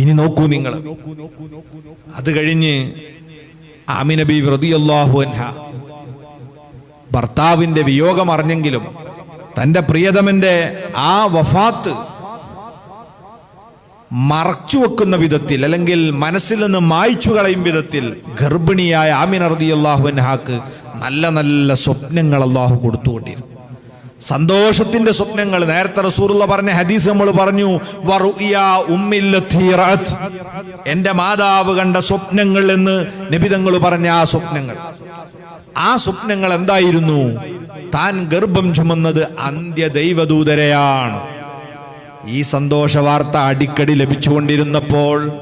ഇനി നോക്കൂ നിങ്ങൾ. അത് കഴിഞ്ഞ് ആമിനബി വ്രതിയല്ലാഹു അൻഹ ഭർത്താവിന്റെ വിയോഗം അറിഞ്ഞെങ്കിലും തന്റെ പ്രിയതമന്റെ ആ വഫാത്ത് മറച്ചു വെക്കുന്ന വിധത്തിൽ അല്ലെങ്കിൽ മനസ്സിൽ നിന്ന് മായ്ച്ചു കളയും വിധത്തിൽ ഗർഭിണിയായ ആമിന റളിയല്ലാഹു അൻഹാക്ക് നല്ല നല്ല സ്വപ്നങ്ങൾ അള്ളാഹു കൊടുത്തുകൊണ്ടിരുന്നു. സന്തോഷത്തിന്റെ സ്വപ്നങ്ങൾ. നേരത്തെ റസൂറുള്ള പറഞ്ഞ ഹദീസ് നമ്മൾ പറഞ്ഞു. എന്റെ മാതാവ് കണ്ട സ്വപ്നങ്ങൾ എന്ന് നിബിതങ്ങൾ പറഞ്ഞ ആ സ്വപ്നങ്ങൾ. ആ സ്വപ്നങ്ങൾ എന്തായിരുന്നു? താൻ ഗർഭം ചുമന്നത് അന്ത്യ ദൈവദൂതരെയാണ് ഈ സന്തോഷ വാർത്ത അടിക്കടി ലഭിച്ചുകൊണ്ടിരുന്നപ്പോൾ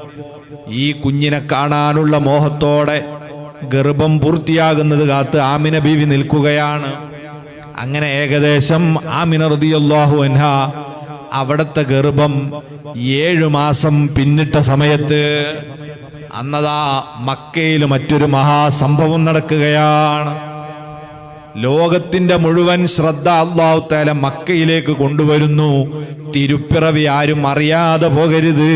ഈ കുഞ്ഞിനെ കാണാനുള്ള മോഹത്തോടെ ഗർഭം പൂർത്തിയാകുന്നത് കാത്ത് ആമിന ബീവി നിൽക്കുകയാണ്. അങ്ങനെ ഏകദേശം ആമിന റളിയല്ലാഹു അൻഹ അവിടുത്തെ ഗർഭം ഏഴു മാസം പിന്നിട്ട സമയത്ത് അന്നതാ മക്കയിൽ മറ്റൊരു മഹാസംഭവം നടക്കുകയാണ്. ലോകത്തിന്റെ മുഴുവൻ ശ്രദ്ധ അള്ളാഹു താല മക്കയിലേക്ക് കൊണ്ടുവരുന്നു. തിരുപ്പിറവി ആരും അറിയാതെ പോകരുത്.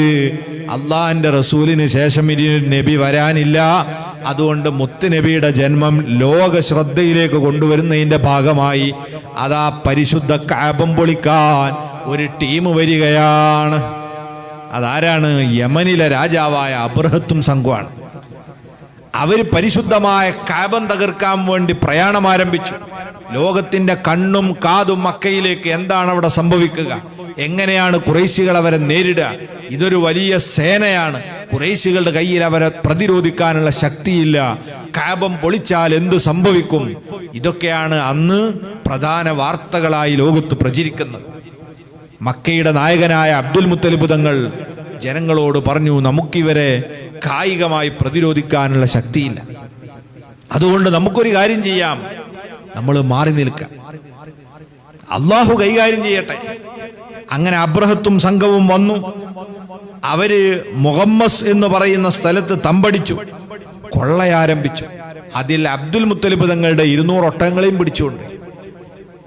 അള്ളാഹിന്റെ റസൂലിന് ശേഷം ഇനി നബി വരാനില്ല. അതുകൊണ്ട് മുത്തുനബിയുടെ ജന്മം ലോക ശ്രദ്ധയിലേക്ക് കൊണ്ടുവരുന്നതിന്റെ ഭാഗമായി അതാ പരിശുദ്ധ കാപം പൊളിക്കാൻ ഒരു ടീം വരികയാണ്. അതാരാണ്? യമനിലെ രാജാവായ അബ്രഹത്തും സംഘമാണ്. അവർ പരിശുദ്ധമായ കാബം തകർക്കാൻ വേണ്ടി പ്രയാണം ആരംഭിച്ചു. ലോകത്തിന്റെ കണ്ണും കാതും മക്കയിലേക്ക് എന്താണ് അവിടെ സംഭവിക്കുക? എങ്ങനെയാണ് കുറേശികൾ അവരെ നേരിടുക? ഇതൊരു വലിയ സേനയാണ്. കുറേശികളുടെ കയ്യിൽ അവരെ പ്രതിരോധിക്കാനുള്ള ശക്തിയില്ല. കാബം പൊളിച്ചാൽ എന്ത് സംഭവിക്കും? ഇതൊക്കെയാണ് അന്ന് പ്രധാന വാർത്തകളായി ലോകത്ത് പ്രചരിക്കുന്നത്. മക്കയുടെ നായകനായ അബ്ദുൽ മുത്തലിബ് തങ്ങൾ ജനങ്ങളോട് പറഞ്ഞു നമുക്കിവരെ കായികമായി പ്രതിരോധിക്കാനുള്ള ശക്തിയില്ല. അതുകൊണ്ട് നമുക്കൊരു കാര്യം ചെയ്യാം. നമ്മൾ മാറി നിൽക്കാം. അള്ളാഹു കൈകാര്യം ചെയ്യട്ടെ. അങ്ങനെ അബ്രഹത്തും സംഘവും വന്നു. അവർ മുഹമ്മസ് എന്ന് പറയുന്ന സ്ഥലത്ത് തമ്പടിച്ചു. കൊള്ളയാരംഭിച്ചു. അതിൽ അബ്ദുൽ മുത്തലിബ് തങ്ങളുടെ ഇരുന്നൂറ് ഒട്ടകങ്ങളെയും പിടിച്ചുകൊണ്ട്.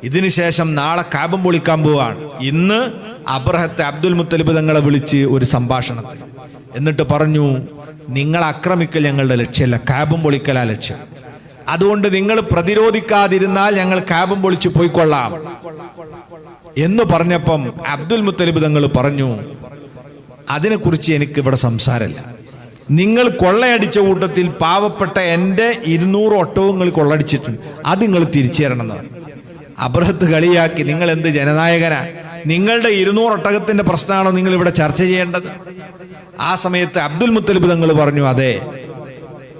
ഇതിനുശേഷം നാളെ കാബം പൊളിക്കാൻ പോവാണ്. ഇന്ന് അബ്രഹത്തെ അബ്ദുൽ മുത്തലിബ് തങ്ങളെ വിളിച്ച് ഒരു സംഭാഷണത്തിൽ. എന്നിട്ട് പറഞ്ഞു നിങ്ങൾ ആക്രമിക്കൽ ഞങ്ങളുടെ ലക്ഷ്യമല്ല കാബും പൊളിക്കലാ ലക്ഷ്യം. അതുകൊണ്ട് നിങ്ങൾ പ്രതിരോധിക്കാതിരുന്നാൽ ഞങ്ങൾ കാബും പൊളിച്ച് പോയിക്കൊള്ളാം. എന്ന് പറഞ്ഞപ്പം അബ്ദുൽ മുത്തലിബ് തങ്ങൾ പറഞ്ഞു അതിനെക്കുറിച്ച് എനിക്ക് ഇവിടെ സംസാരമില്ല. നിങ്ങൾ കൊള്ളയടിച്ച കൂട്ടത്തിൽ പാവപ്പെട്ട എന്റെ ഇരുന്നൂറ് ഒട്ടകങ്ങൾ കൊള്ളടിച്ചിട്ടുണ്ട് അത് നിങ്ങൾ തിരിച്ചു തരണം അബ്രഹത്ത് കളിയാക്കി നിങ്ങൾ എന്ത് ജനനായകനാ? നിങ്ങളുടെ ഇരുന്നൂറ് ഒട്ടകത്തിന്റെ പ്രശ്നമാണോ നിങ്ങൾ ഇവിടെ ചർച്ച ചെയ്യേണ്ടത്? ആ സമയത്ത് അബ്ദുൽ മുത്തലിബ് തങ്ങൾ പറഞ്ഞു അതെ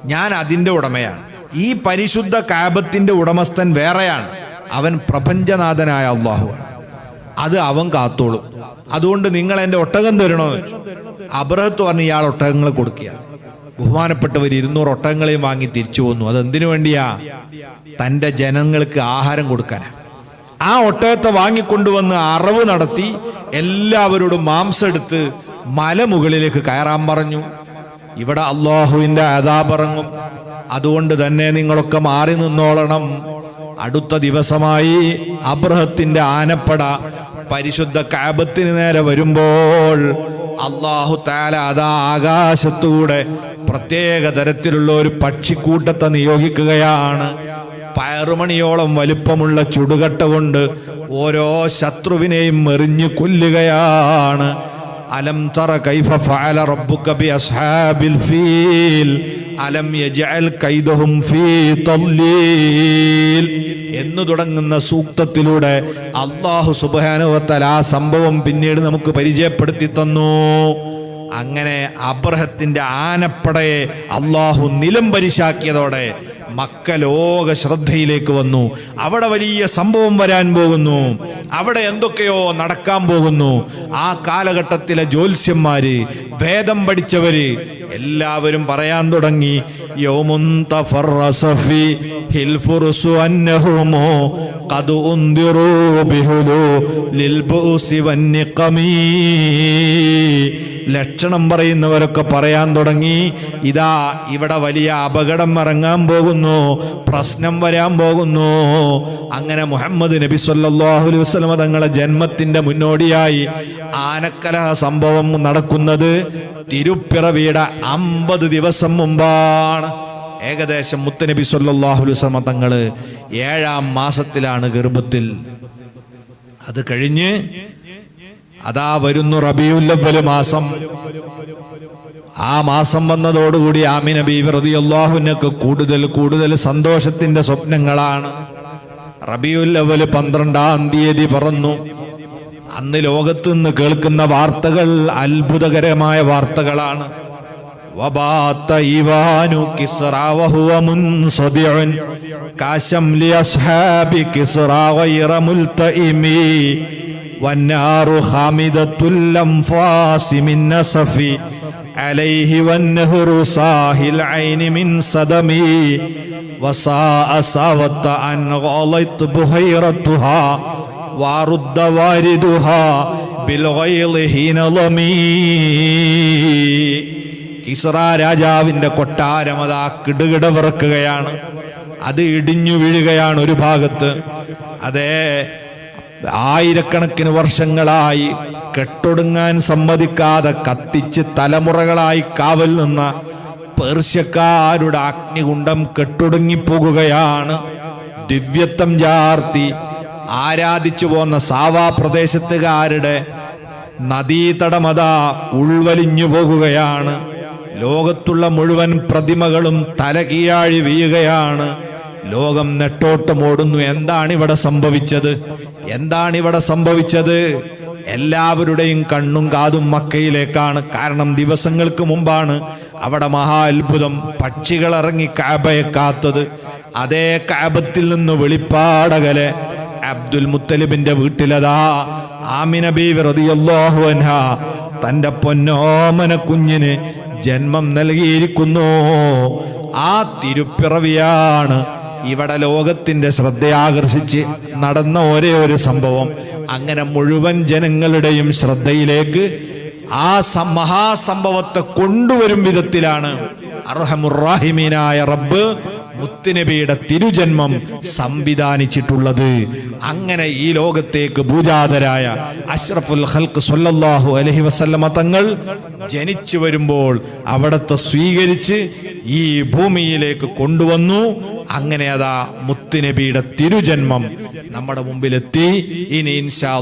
ഞാൻ അതിന്റെ ഉടമയാണ്. ഈ പരിശുദ്ധ കാബത്തിന്റെ ഉടമസ്ഥൻ വേറെയാണ്. അവൻ പ്രപഞ്ചനാഥനായ അള്ളാഹുവാണ് അത് അവൻ കാത്തോളും. അതുകൊണ്ട് നിങ്ങൾ എന്റെ ഒട്ടകം തരണോ അബ്രഹത്ത് പറഞ്ഞ് ഇയാൾ ഒട്ടകങ്ങൾ കൊടുക്കുക ബഹുമാനപ്പെട്ടവർ ഇരുന്നൂറ് ഒട്ടകങ്ങളെയും വാങ്ങി തിരിച്ചു പോന്നു. അത് എന്തിനു വേണ്ടിയാ? തന്റെ ജനങ്ങൾക്ക് ആഹാരം കൊടുക്കാനാ. ആ ഒട്ടകത്തെ വാങ്ങിക്കൊണ്ടുവന്ന് അറവ് നടത്തി എല്ലാവരോടും മാംസം എടുത്ത് മലമുകളിലേക്ക് കയറാൻ പറഞ്ഞു. ഇവിടെ അള്ളാഹുവിന്റെ അതാപറങ്ങും അതുകൊണ്ട് തന്നെ നിങ്ങളൊക്കെ മാറി നിന്നോളണം. അടുത്ത ദിവസമായി അബ്രഹത്തിന്റെ ആനപ്പട പരിശുദ്ധ കാബത്തിന് നേരെ വരുമ്പോൾ അള്ളാഹു താല അതാ ആകാശത്തൂടെ പ്രത്യേക തരത്തിലുള്ള ഒരു പക്ഷിക്കൂട്ടത്തെ നിയോഗിക്കുകയാണ്. പയറുമണിയോളം വലിപ്പമുള്ള ചുടുകട്ട കൊണ്ട് ഓരോ ശത്രുവിനെയും എറിഞ്ഞു കൊല്ലുകയാണ്. അലം തറ കൈഫ ഫഅല റബ്ബുക ബി അസ്ഹാബിൽ ഫീൽ അലം യജഅൽ കൈദഹും ഫീ തല്ലീൽ എന്ന് തുടങ്ങുന്ന സൂക്തത്തിലൂടെ അള്ളാഹു സുബ്ഹാനഹു ആ സംഭവം പിന്നീട് നമുക്ക് പരിചയപ്പെടുത്തി തന്നു. അങ്ങനെ അബ്രഹത്തിന്റെ ആനപ്പടയെ അള്ളാഹു നിലം പരിശാക്കിയതോടെ മക്ക ലോക ശ്രദ്ധയിലേക്ക് വന്നു. അവിടെ വലിയ സംഭവം വരാൻ പോകുന്നു. അവിടെ എന്തൊക്കെയോ നടക്കാൻ പോകുന്നു. ആ കാലഘട്ടത്തിലെ ജ്യോത്സ്യന്മാര് ഭേദം പഠിച്ചവര് എല്ലാവരും പറയാൻ തുടങ്ങി. ലക്ഷണം പറയുന്നവരൊക്കെ പറയാൻ തുടങ്ങി. ഇതാ ഇവിടെ വലിയ അപകടം ഇറങ്ങാൻ പോകുന്നു. പ്രശ്നം വരാൻ പോകുന്നു. അങ്ങനെ മുഹമ്മദ് നബി സല്ലാഹുലി അലൈഹി വസല്ലമ തങ്ങളെ ജന്മത്തിന്റെ മുന്നോടിയായി ആനക്കലഹ സംഭവം നടക്കുന്നത്. തിരുപ്പിറവിയുടെ അമ്പത് ദിവസം മുമ്പാണ് ഏകദേശം മുത്തനബി വസല്ലം തങ്ങൾ ഏഴാം മാസത്തിലാണ് ഗർഭത്തിൽ. അത് കഴിഞ്ഞ് അതാ വരുന്നു റബിയുല്ലവൽ മാസം. ആ മാസം വന്നതോടുകൂടി ആമിന ബീബി റളിയല്ലാഹുവിനൊക്കെ കൂടുതൽ കൂടുതൽ സന്തോഷത്തിന്റെ സ്വപ്നങ്ങളാണ്. റബിയുല്ലവൽ പന്ത്രണ്ടാം തീയതി പറന്നു. അന്ന് ലോകത്ത് നിന്ന് കേൾക്കുന്ന വാർത്തകൾ അത്ഭുതകരമായ വാർത്തകളാണ് وبات إيوان كسرى وهو منصدع كشمل أصحاب كسرى غير ملتئم والنار خامدة الأنفاس من نسف عليه والنهر صاهي العين من صدمي وساء ساوت أن غلط بهيرتها വാറുദ്ദ വാരിദുഹ കിസ്ര രാജാവിന്റെ കൊട്ടാരം അതാ ആ കിടുകിട വിറക്കുകയാണ്. അത് ഇടിഞ്ഞു വീഴുകയാണ് ഒരു ഭാഗത്ത്. അതേ ആയിരക്കണക്കിന് വർഷങ്ങളായി കെട്ടൊടുങ്ങാൻ സമ്മതിക്കാതെ കത്തിച്ച് തലമുറകളായി കാവൽ നിന്ന പേർഷ്യക്കാരുടെ അഗ്നികുണ്ടം കെട്ടൊടുങ്ങിപ്പോകുകയാണ്. ദിവ്യത്വം ചാർത്തി ആരാധിച്ചു പോന്ന സാവാ പ്രദേശത്തുകാരുടെ നദീതടമത ഉൾവലിഞ്ഞു പോകുകയാണ്. ലോകത്തുള്ള മുഴുവൻ പ്രതിമകളും തലകീഴാഴി വീഴുകയാണ്. ലോകം നെട്ടോട്ടമോടുന്നു. എന്താണ് ഇവിടെ സംഭവിച്ചത്? എന്താണ് ഇവിടെ സംഭവിച്ചത്? എല്ലാവരുടെയും കണ്ണും കാതും മക്കയിലേക്കാണ്. കാരണം ദിവസങ്ങൾക്ക് മുമ്പാണ് അവിടെ മഹാ അത്ഭുതം പക്ഷികൾ ഇറങ്ങി കാബയെ കാത്തത്. അതേ കാബത്തിൽ നിന്ന് വെളിപ്പാടകലെ അബ്ദുൽ മുത്തലിബിന്റെ വീട്ടിലതാ ആമിന അൻഹ. തന്റെ പൊന്നോമന കുഞ്ഞിന് ജന്മം നൽകിയിരിക്കുന്നു. ആ തിരുപ്പിറവിയാണ് ഇവിടെ ലോകത്തിന്റെ ശ്രദ്ധയാകർഷിച്ച് നടന്ന ഒരേ ഒരു സംഭവം. അങ്ങനെ മുഴുവൻ ജനങ്ങളുടെയും ശ്രദ്ധയിലേക്ക് ആ മഹാസംഭവത്തെ കൊണ്ടുവരും വിധത്തിലാണ് അർഹമുറാഹിമീനായ റബ്ബ് മുത്തുനബിയുടെ തിരുജന്മം സംവിധാനിച്ചിട്ടുള്ളത്. അങ്ങനെ ഈ ലോകത്തേക്ക് പൂജാതരായ അഷ്റഫുൽ ഹൽക്ക് സല്ലല്ലാഹു അലൈഹി വസല്ലമ തങ്ങൾ ജനിച്ചു വരുമ്പോൾ അവിടത്തെ സ്വീകരിച്ച് ഈ ഭൂമിയിലേക്ക് കൊണ്ടുവന്നു. അങ്ങനെ അതാ മുത്തുനബിയുടെ തിരുജന്മം നമ്മുടെ മുമ്പിലെത്തി. ഇനി ഇൻഷാ